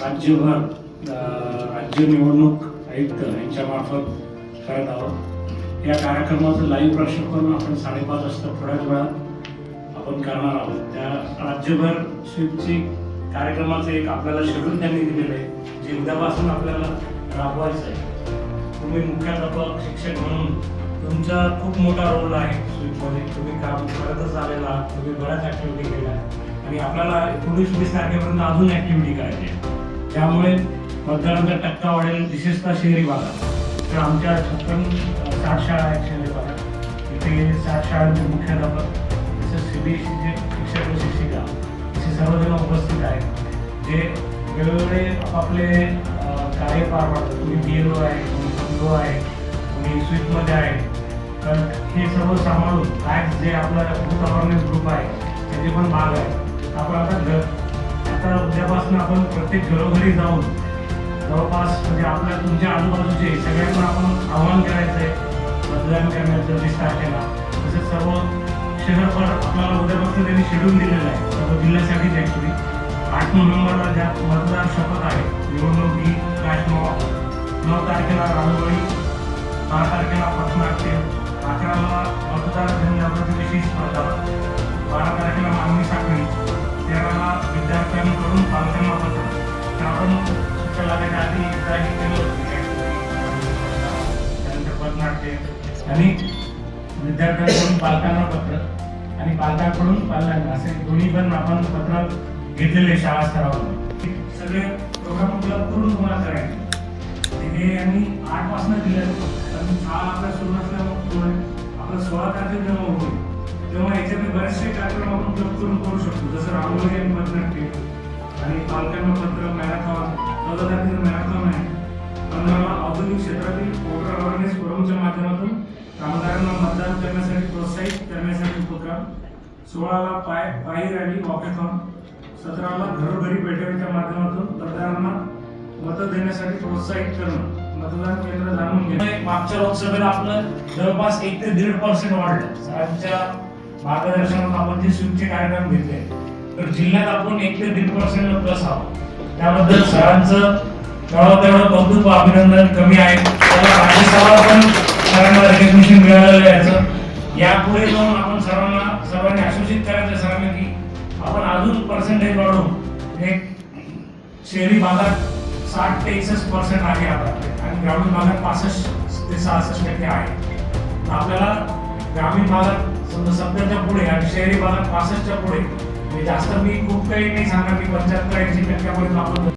राज्यभर राज्य निवडणूक आयुक्त यांच्यामार्फत करत आहोत. या कार्यक्रमाचं लाईव्ह प्रक्षेपण आपण साडेपाच वाजता थोड्याच वेळात आपण करणार आहोत. त्या राज्यभर स्वीपची कार्यक्रमाचं एक आपल्याला शेड्यूल त्यांनी दिलेलं आहे जे उद्यापासून आपल्याला राबवायचं आहे. तुम्ही मुख्याध्यापक शिक्षक म्हणून तुमचा खूप मोठा रोल आहे स्वीपमध्ये. तुम्ही काम करतच आलेला आहात तुम्ही बऱ्याच ॲक्टिव्हिटी केल्या आणि आपल्याला एकोणीस वीस तारखेपर्यंत अजून ॲक्टिव्हिटी करायची आहे. त्यामुळे मतदारांचा टक्का वाढेल विशेषतः शहरी भागात. तर आमच्या छप्पन अ, साठ शाळा आहेत शहरी भागात. इथे साठ शाळांचे मुख्याध्यापक तसेच सी बी एस सीचे शिक्षक व शिक्षिका असे सर्वजण उपस्थित आहेत. जे वेगवेगळे आपापले कार्य पार पाडतात. तुम्ही बी एल ओ आहे कोणी पी ओ आहे कोणी स्वीटमध्ये आहे. तर हे सर्व सांभाळून आज जे आपला ग्रुप आहे त्याचे पण भाग आहे. आपण आता घर आता उद्यापासून आपण प्रत्येक घरोघरी जाऊन जवळपास म्हणजे आपल्या तुमच्या आजूबाजूचे सगळ्यांना आपण आवाहन करायचं आहे मतदान करण्याचं वीस तारखेला तसेच सर्व शहरभर आपल्याला उद्यापासून त्यांनी शेड्यूल दिलेलं आहे. सर्व जिल्ह्यासाठीच ॲक्च्युली आठ नोव्हेंबरला ज्या मतदार शपथ आहे निवडणूक ही फ्लॅश नऊ तारखेला रांगोळी बारा तारखेला पथनाट्य अकराला मतदार जनजागृतीविषयी स्पर्धा बारा तारखेला आणि विद्यार्थ्यांकडून पालकांना पत्र आणि पालकांकडून पालकांना असे दोन्ही पण आपण पत्र घेतलेले शाळा स्तरावर. सगळे प्रोग्राम उपलब्ध करून तुम्हाला करायचे. हे आम्ही आठपासून दिले. कारण शाळा आपल्या सुरू असल्यामुळे आपलं सोळा तारखेला जेव्हा होईल तेव्हा याच्यातले बरेचसे कार्यक्रम आपण उपलब्ध करून करू शकतो. जसं रांगोळी आणि पथनाट्य आणि पालकांना पत्र मॅराथॉन चौदा तारखेला मॅरेथॉन आहे. पंधरावा औद्योगिक क्षेत्रातील वोटर अवेअरनेस फोरमच्या माध्यमातून कामगारांना मतदान करण्यासाठी प्रोत्साहित करण्यासाठी उपक्रम सोळाला पाय पायी रॅली वॉकेथॉन सतराला घरोघरी बैठकीच्या माध्यमातून मतदारांना मतं देण्यासाठी प्रोत्साहित करणं मतदान केंद्र जाणून घेणं. मागच्या लोकसभेला आपलं जवळपास एक ते दीड पर्सेंट वाढलं. सरांच्या मार्गदर्शनात आपण जे स्वीपचे कार्यक्रम घेतले तर जिल्ह्यात आपण एक ते दीड पर्सेंट प्लस आहोत. त्याबद्दल सरांचं तेवढं तेवढं कौतुक अभिनंदन कमी आहे. त्याला राज्यसभा पण सरांना रेकग्निशन मिळालेलं याचं. यापुढे जाऊन आपण सर्वांना सर्वांनी आश्वासित करायचं सरांना की आपण अजून पर्सेंटेज वाढवून एक शहरी भागात साठ ते एकसष्ट पर्सेंट आहे आता. आणि ग्रामीण भागात पासष्ट ते सहासष्ट टक्के आहे. आपल्याला ग्रामीण भागात समजा सत्तरच्या पुढे आणि शहरी भागात पासष्टच्या पुढे म्हणजे जास्त मी खूप काही नाही सांगणार की पंच्याहत्तर ऐंशी टक्क्यापर्यंत आपण